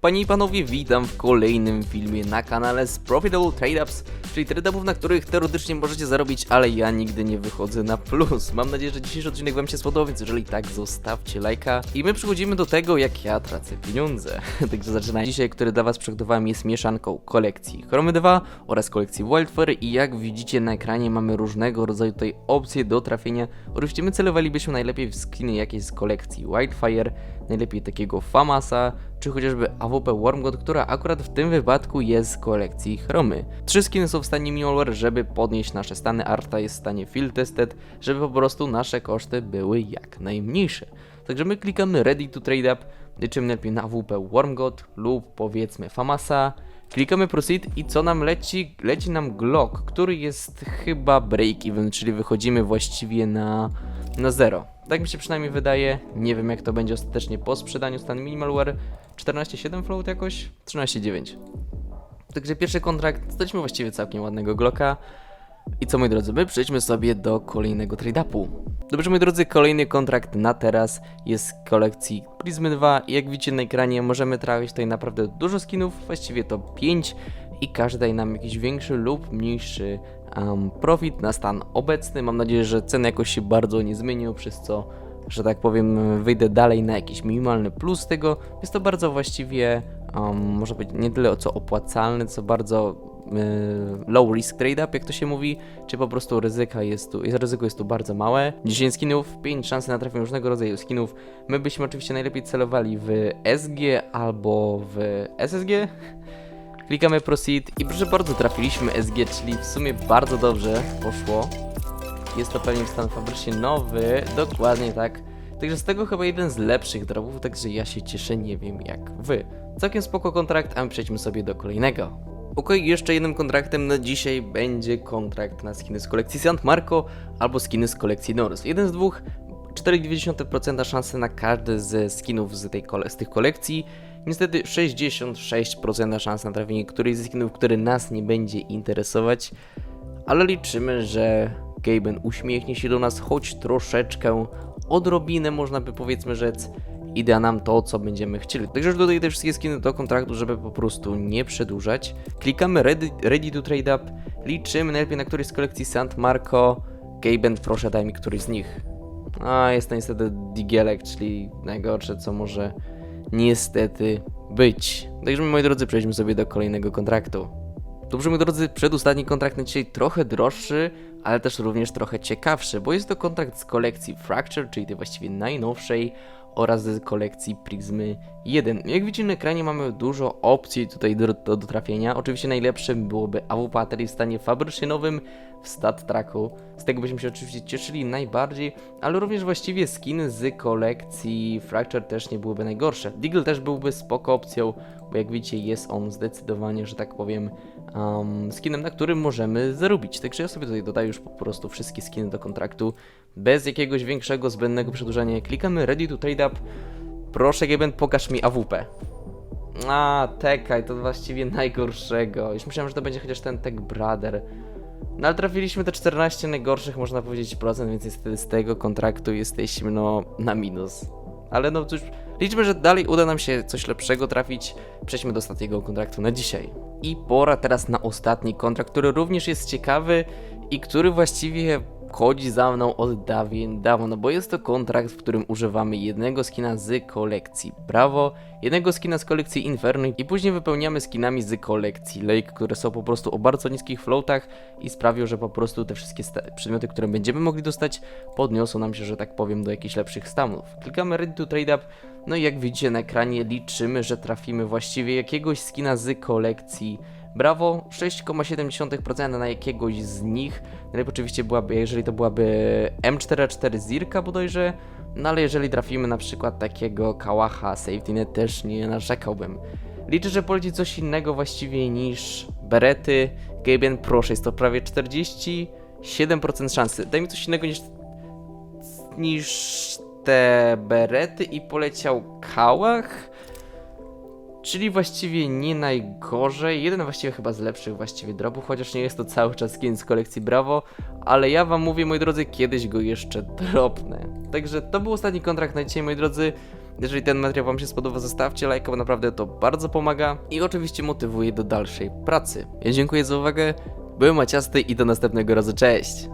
Panie i panowie, witam w kolejnym filmie na kanale z Profitable Trade Ups, czyli trade-upów, na których teoretycznie możecie zarobić, ale ja nigdy nie wychodzę na plus. Mam nadzieję, że dzisiejszy odcinek wam się spodobał, więc jeżeli tak, zostawcie lajka. I my przechodzimy do tego, jak ja tracę pieniądze. Także zaczynamy. Dzisiaj, który dla was przygotowałem jest mieszanką kolekcji Chromy 2 oraz kolekcji Wildfire i jak widzicie na ekranie mamy różnego rodzaju tutaj opcje do trafienia. Oczywiście my celowalibyśmy najlepiej w skiny jakieś z kolekcji Wildfire, najlepiej takiego Famasa, czy chociażby AWP Wormgod, która akurat w tym wypadku jest z kolekcji Chromy. Trzy skiny są w stanie minimalware, żeby podnieść nasze stany, Arta jest w stanie field tested, żeby po prostu nasze koszty były jak najmniejsze. Także my klikamy ready to trade up, liczymy najlepiej na AWP Wormgod lub powiedzmy Famasa, Klikamy proceed i co nam leci? Leci nam Glock, który jest chyba break even, czyli wychodzimy właściwie na, na zero. Tak mi się przynajmniej wydaje. Nie wiem jak to będzie ostatecznie po sprzedaniu stan minimalware. 14.7 float jakoś? 13.9. Także pierwszy kontrakt, dostaliśmy właściwie całkiem ładnego Glocka. I co moi drodzy, my przejdźmy sobie do kolejnego trade-upu. Dobrze moi drodzy, kolejny kontrakt na teraz jest z kolekcji Prismy 2 i jak widzicie na ekranie możemy trafić tutaj naprawdę dużo skinów, właściwie to 5 i każdy daje nam jakiś większy lub mniejszy um, profit na stan obecny. Mam nadzieję, że ceny jakoś się bardzo nie zmienią, przez co że tak powiem, wyjdę dalej na jakiś minimalny plus tego. Jest to bardzo właściwie, um, może być nie tyle co opłacalne, co bardzo y, low risk trade up, jak to się mówi, czy po prostu ryzyka jest tu, ryzyko jest tu bardzo małe. 10 skinów, 5 szansy na trafienie różnego rodzaju skinów. My byśmy oczywiście najlepiej celowali w SG albo w SSG. Klikamy proceed i proszę bardzo trafiliśmy SG, czyli w sumie bardzo dobrze poszło. Jest to pewnie stan fabrycznie nowy, dokładnie tak. Także z tego chyba jeden z lepszych dropów, także ja się cieszę, nie wiem jak wy. Całkiem spoko kontrakt, a my przejdźmy sobie do kolejnego. Ok, jeszcze jednym kontraktem na dzisiaj będzie kontrakt na skiny z kolekcji St. Marco albo skiny z kolekcji Norse. Jeden z dwóch, 4,2% szansy na każdy ze skinów z, tej z tych kolekcji. Niestety 66% szans na trafienie którejś ze skinów, który nas nie będzie interesować, ale liczymy, że Gaben uśmiechnie się do nas choć troszeczkę, odrobinę można by powiedzmy rzec i da nam to, co będziemy chcieli. Także już dodaję te wszystkie skiny do kontraktu, żeby po prostu nie przedłużać. Klikamy ready, ready to trade up, liczymy najlepiej na któryś z kolekcji St. Marco. Gaben, proszę daj mi któryś z nich. A, jest to niestety Digielek, czyli najgorsze, co może niestety być. Także moi drodzy, przejdźmy sobie do kolejnego kontraktu. Dobrze, moi drodzy, przedostatni kontrakt na dzisiaj trochę droższy, ale też również trochę ciekawszy, bo jest to kontrakt z kolekcji Fracture, czyli tej właściwie najnowszej, oraz z kolekcji Prismy 1. Jak widzicie na ekranie mamy dużo opcji tutaj do, do, do trafienia. Oczywiście najlepszym byłoby AWP Battery w stanie fabrycznie nowym w stat tracku. Z tego byśmy się oczywiście cieszyli najbardziej, ale również właściwie skiny z kolekcji Fracture też nie byłyby najgorsze. Deagle też byłby spoko opcją, bo jak widzicie jest on zdecydowanie, że tak powiem, um, skinem, na którym możemy zarobić. Także ja sobie tutaj dodaję już po prostu wszystkie skiny do kontraktu bez jakiegoś większego zbędnego przedłużania. Klikamy Ready to Trade Up. Proszę, Geben, pokaż mi AWP. A, Tekaj, to właściwie najgorszego. Już myślałem, że to będzie chociaż ten Tech Brother. No ale trafiliśmy te 14 najgorszych, można powiedzieć, procent, więc niestety z tego kontraktu jesteśmy, no, na minus. Ale no cóż, liczmy, że dalej uda nam się coś lepszego trafić. Przejdźmy do ostatniego kontraktu na dzisiaj. I pora teraz na ostatni kontrakt, który również jest ciekawy i który właściwie chodzi za mną od dawien dawno, bo jest to kontrakt, w którym używamy jednego skina z kolekcji Bravo, jednego skina z kolekcji Inferno i później wypełniamy skinami z kolekcji Lake, które są po prostu o bardzo niskich floatach i sprawią, że po prostu te wszystkie przedmioty, które będziemy mogli dostać, podniosą nam się, że tak powiem, do jakichś lepszych stanów. Klikamy Ready to Trade Up, no i jak widzicie na ekranie liczymy, że trafimy właściwie jakiegoś skina z kolekcji Brawo, 6,7% na jakiegoś z nich. Najlepiej oczywiście byłaby, jeżeli to byłaby M44 Zirka bodajże, no ale jeżeli trafimy na przykład takiego Kałacha Safety Net też nie narzekałbym. Liczę, że poleci coś innego właściwie niż Berety. Gaben, proszę, jest to prawie 47% szansy. Daj mi coś innego niż, niż te Berety i poleciał Kałach. Czyli właściwie nie najgorzej. Jeden właściwie chyba z lepszych właściwie dropów, chociaż nie jest to cały czas skin z kolekcji Bravo, ale ja wam mówię, moi drodzy, kiedyś go jeszcze dropnę. Także to był ostatni kontrakt na dzisiaj, moi drodzy. Jeżeli ten materiał Wam się spodoba, zostawcie lajka, bo naprawdę to bardzo pomaga i oczywiście motywuje do dalszej pracy. Ja dziękuję za uwagę, byłem Maciasty i do następnego razu, cześć!